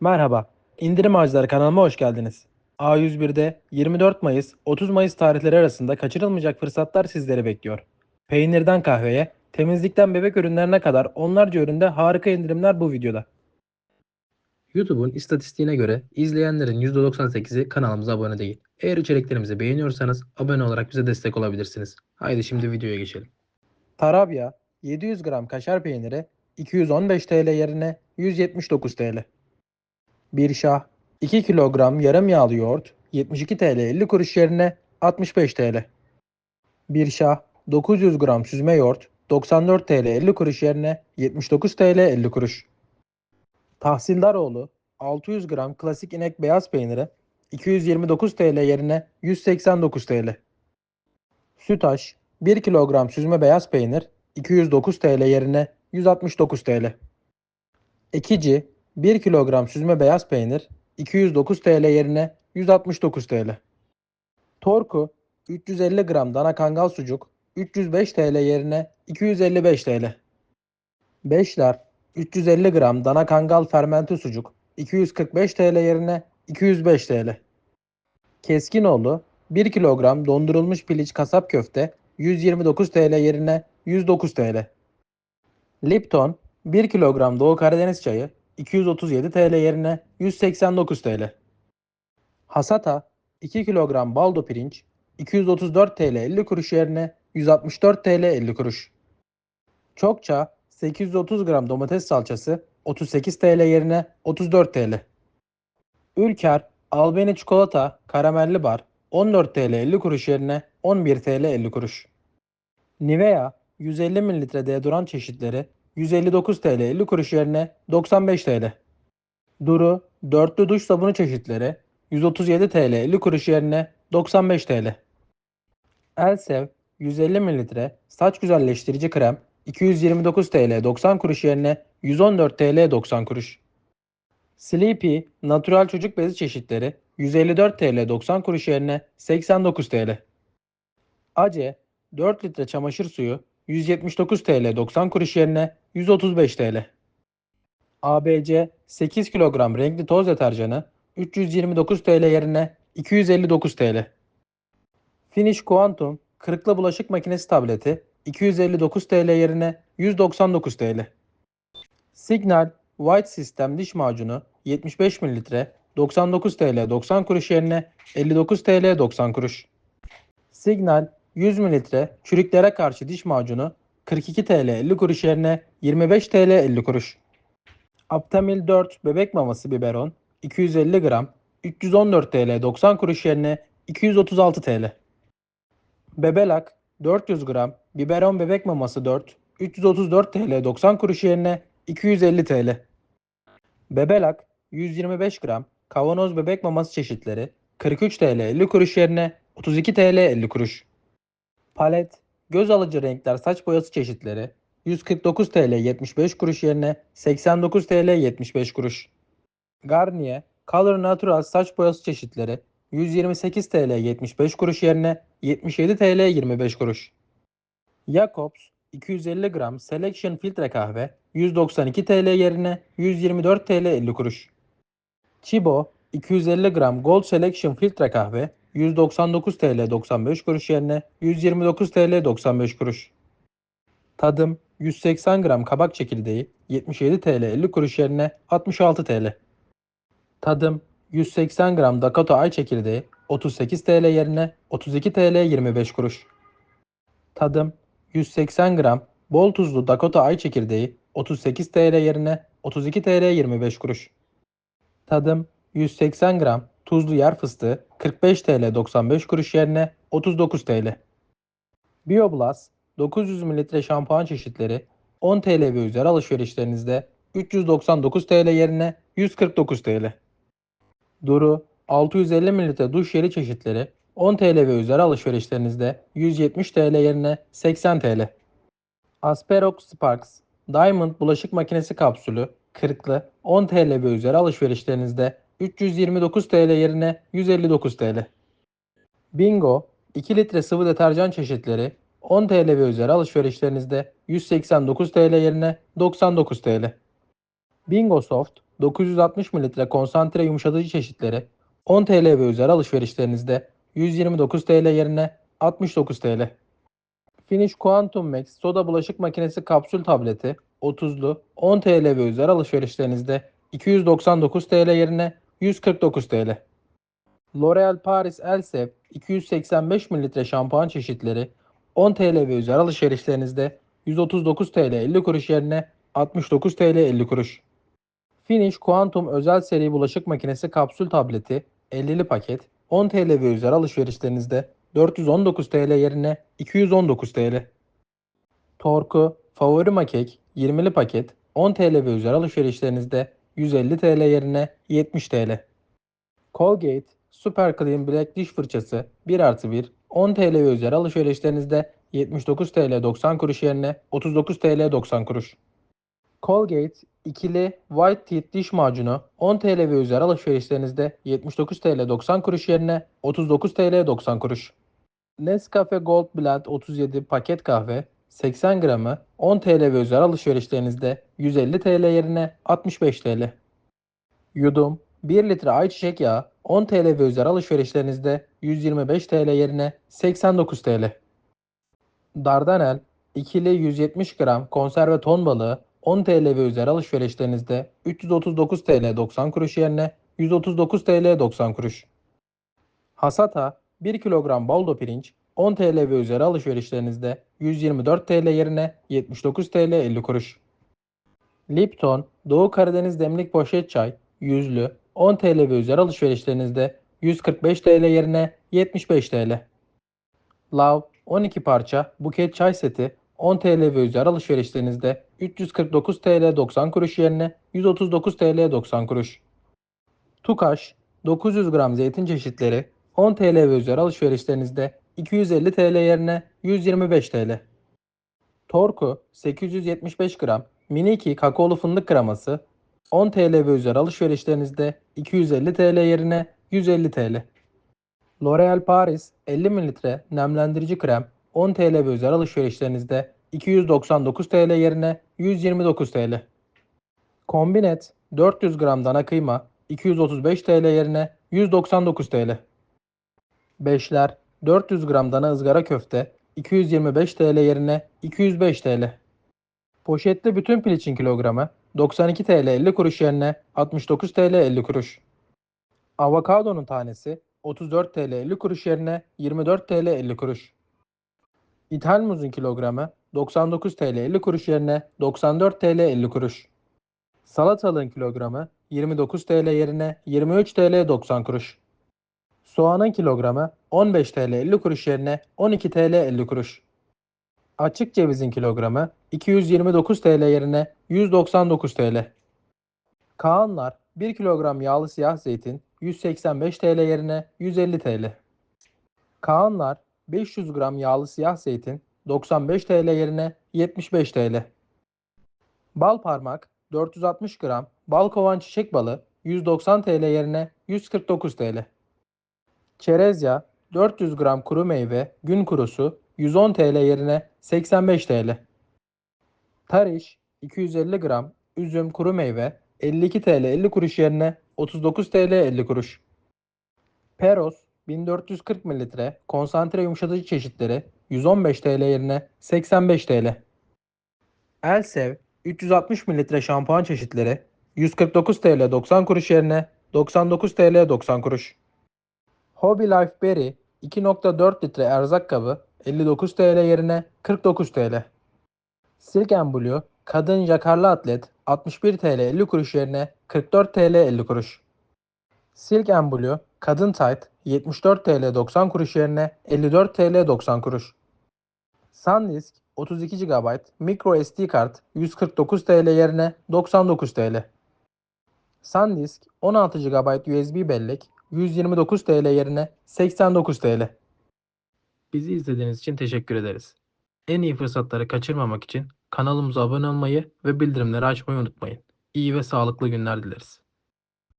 Merhaba, İndirim Ağaçları kanalıma hoş geldiniz. A101'de 24 Mayıs 30 Mayıs tarihleri arasında kaçırılmayacak fırsatlar sizleri bekliyor. Peynirden kahveye, temizlikten bebek ürünlerine kadar onlarca üründe harika indirimler bu videoda. YouTube'un istatistiğine göre izleyenlerin %98'i kanalımıza abone değil. Eğer içeriklerimizi beğeniyorsanız abone olarak bize destek olabilirsiniz. Haydi şimdi videoya geçelim. Tarabya 700 gram kaşar peyniri 215 TL yerine 179 TL. Bir şah 2 kilogram yarım yağlı yoğurt 72 TL 50 kuruş yerine 65 TL. Bir şah 900 gram süzme yoğurt 94 TL 50 kuruş yerine 79 TL 50 kuruş. Tahsildaroğlu 600 gram klasik inek beyaz peyniri 229 TL yerine 189 TL. Sütaş 1 kilogram süzme beyaz peynir 209 TL yerine 169 TL. Ekici 1 kilogram süzme beyaz peynir 209 TL yerine 169 TL. Torku 350 gram dana kangal sucuk 305 TL yerine 255 TL. Beşler 350 gram dana kangal fermente sucuk 245 TL yerine 205 TL. Keskinoğlu 1 kilogram dondurulmuş piliç kasap köfte 129 TL yerine 109 TL. Lipton 1 kilogram Doğu Karadeniz çayı 237 TL yerine 189 TL. Hasata 2 kilogram baldo pirinç 234 TL 50 kuruş yerine 164 TL 50 kuruş. Çokça 830 gram domates salçası 38 TL yerine 34 TL. Ülker Albeni çikolata karamelli bar 14 TL 50 kuruş yerine 11 TL 50 kuruş. Nivea 150 mililitre deodorant çeşitleri 159 TL 50 kuruş yerine 95 TL. Duru dörtlü duş sabunu çeşitleri 137 TL 50 kuruş yerine 95 TL. Elsev 150 mililitre saç güzelleştirici krem 229 TL 90 kuruş yerine 114 TL 90 kuruş. Sleepy natural çocuk bezi çeşitleri 154 TL 90 kuruş yerine 89 TL. Ace 4 litre çamaşır suyu 179 TL 90 kuruş yerine 135 TL. ABC 8 kilogram renkli toz deterjanı 329 TL yerine 259 TL. Finish Quantum kırıklı bulaşık makinesi tableti 259 TL yerine 199 TL. Signal White System diş macunu 75 mililitre 99 TL 90 kuruş yerine 59 TL 90 kuruş. Signal 100 mililitre çürüklere karşı diş macunu 42 TL 50 kuruş yerine 25 TL 50 kuruş. Aptamil 4 bebek maması biberon 250 gram 314 TL 90 kuruş yerine 236 TL. Bebelak 400 gram biberon bebek maması 4 334 TL 90 kuruş yerine 250 TL. Bebelak 125 gram kavanoz bebek maması çeşitleri 43 TL 50 kuruş yerine 32 TL 50 kuruş. Palet göz alıcı renkler saç boyası çeşitleri 149 TL 75 kuruş yerine 89 TL 75 kuruş. Garnier Color Natural saç boyası çeşitleri 128 TL 75 kuruş yerine 77 TL 25 kuruş. Jacobs 250 gram Selection filtre kahve 192 TL yerine 124 TL 50 kuruş. Chibo 250 gram Gold Selection filtre kahve 199 TL 95 kuruş yerine 129 TL 95 kuruş. Tadım 180 gram kabak çekirdeği 77 TL 50 kuruş yerine 66 TL. Tadım 180 gram Dakota ay çekirdeği 38 TL yerine 32 TL 25 kuruş. Tadım 180 gram bol tuzlu Dakota ay çekirdeği 38 TL yerine 32 TL 25 kuruş. Tadım 180 gram tuzlu yer fıstığı 45 TL 95 kuruş yerine 39 TL. BioBlast 900 mililitre şampuan çeşitleri 10 TL ve üzeri alışverişlerinizde 399 TL yerine 149 TL. Duru 650 mililitre duş jeli çeşitleri 10 TL ve üzeri alışverişlerinizde 170 TL yerine 80 TL. Asperox Sparks Diamond bulaşık makinesi kapsülü 40'lı 10 TL ve üzeri alışverişlerinizde 329 TL yerine 159 TL. Bingo 2 litre sıvı deterjan çeşitleri 10 TL ve üzeri alışverişlerinizde 189 TL yerine 99 TL. Bingo Soft 960 mililitre konsantre yumuşatıcı çeşitleri 10 TL ve üzeri alışverişlerinizde 129 TL yerine 69 TL. Finish Quantum Max soda bulaşık makinesi kapsül tableti 30'lu 10 TL ve üzeri alışverişlerinizde 299 TL yerine 149 TL. L'Oréal Paris Elseve 285 mililitre şampuan çeşitleri 10 TL ve üzeri alışverişlerinizde 139 TL 50 kuruş yerine 69 TL 50 kuruş. Finish Quantum özel seri bulaşık makinesi kapsül tableti 50'li paket 10 TL ve üzeri alışverişlerinizde 419 TL yerine 219 TL. Torku favori makek 20'li paket 10 TL ve üzeri alışverişlerinizde 150 TL yerine 70 TL. Colgate Super Clean Black diş fırçası 1 artı 1 10 TL ve üzeri alışverişlerinizde 79 TL 90 kuruş yerine 39 TL 90 kuruş. Colgate ikili White Teeth diş macunu 10 TL ve üzeri alışverişlerinizde 79 TL 90 kuruş yerine 39 TL 90 kuruş. Nescafe Gold Blend 37 paket kahve 80 gramı 10 TL ve üzeri alışverişlerinizde 150 TL yerine 65 TL. Yudum 1 litre ayçiçek yağı 10 TL ve üzeri alışverişlerinizde 125 TL yerine 89 TL. Dardanel ikili 170 gram konserve ton balığı 10 TL ve üzeri alışverişlerinizde 339 TL 90 kuruş yerine 139 TL 90 kuruş. Hasata 1 kilogram baldo pirinç 10 TL ve üzeri alışverişlerinizde 124 TL yerine 79 TL 50 kuruş. Lipton Doğu Karadeniz demlik poşet çay yüzlü 10 TL ve üzeri alışverişlerinizde 145 TL yerine 75 TL. Lav 12 parça buket çay seti 10 TL ve üzeri alışverişlerinizde 349 TL 90 kuruş yerine 139 TL 90 kuruş. Tukaş 900 gram zeytin çeşitleri 10 TL ve üzeri alışverişlerinizde 250 TL yerine 125 TL. Torku 875 gram mini 2 kakaolu fındık kreması 10 TL ve üzeri alışverişlerinizde 250 TL yerine 150 TL. L'Oréal Paris 50 mililitre nemlendirici krem 10 TL ve üzeri alışverişlerinizde 299 TL yerine 129 TL. Kombinet 400 gram dana kıyma 235 TL yerine 199 TL. Beşler 400 gram dana ızgara köfte 225 TL yerine 205 TL. Poşetli bütün piliçin kilogramı 92 TL 50 kuruş yerine 69 TL 50 kuruş. Avokadonun tanesi 34 TL 50 kuruş yerine 24 TL 50 kuruş. İthal muzun kilogramı 99 TL 50 kuruş yerine 94 TL 50 kuruş. Salatalığın kilogramı 29 TL yerine 23 TL 90 kuruş. Soğanın kilogramı 15 TL 50 kuruş yerine 12 TL 50 kuruş. Açık cevizin kilogramı 229 TL yerine 199 TL. Kaanlar 1 kilogram yağlı siyah zeytin 185 TL yerine 150 TL. Kaanlar 500 gram yağlı siyah zeytin 95 TL yerine 75 TL. Bal parmak 460 gram bal kovan çiçek balı 190 TL yerine 149 TL. Çerez yağı 400 gram kuru meyve gün kurusu 110 TL yerine 85 TL. Tariş 250 gram üzüm kuru meyve 52 TL 50 kuruş yerine 39 TL 50 kuruş. Peros 1440 mililitre konsantre yumuşatıcı çeşitleri 115 TL yerine 85 TL. Elsev 360 mililitre şampuan çeşitleri 149 TL 90 kuruş yerine 99 TL 90 kuruş. Hobby Life Berry 2.4 litre erzak kabı 59 TL yerine 49 TL. Silk Blue kadın yakarlı atlet 61 TL 50 kuruş yerine 44 TL 50 kuruş. Silk Blue kadın tight 74 TL 90 kuruş yerine 54 TL 90 kuruş. SanDisk 32 GB micro SD kart 149 TL yerine 99 TL. SanDisk 16 GB USB bellek 129 TL yerine 89 TL. Bizi izlediğiniz için teşekkür ederiz. En iyi fırsatları kaçırmamak için kanalımıza abone olmayı ve bildirimleri açmayı unutmayın. İyi ve sağlıklı günler dileriz.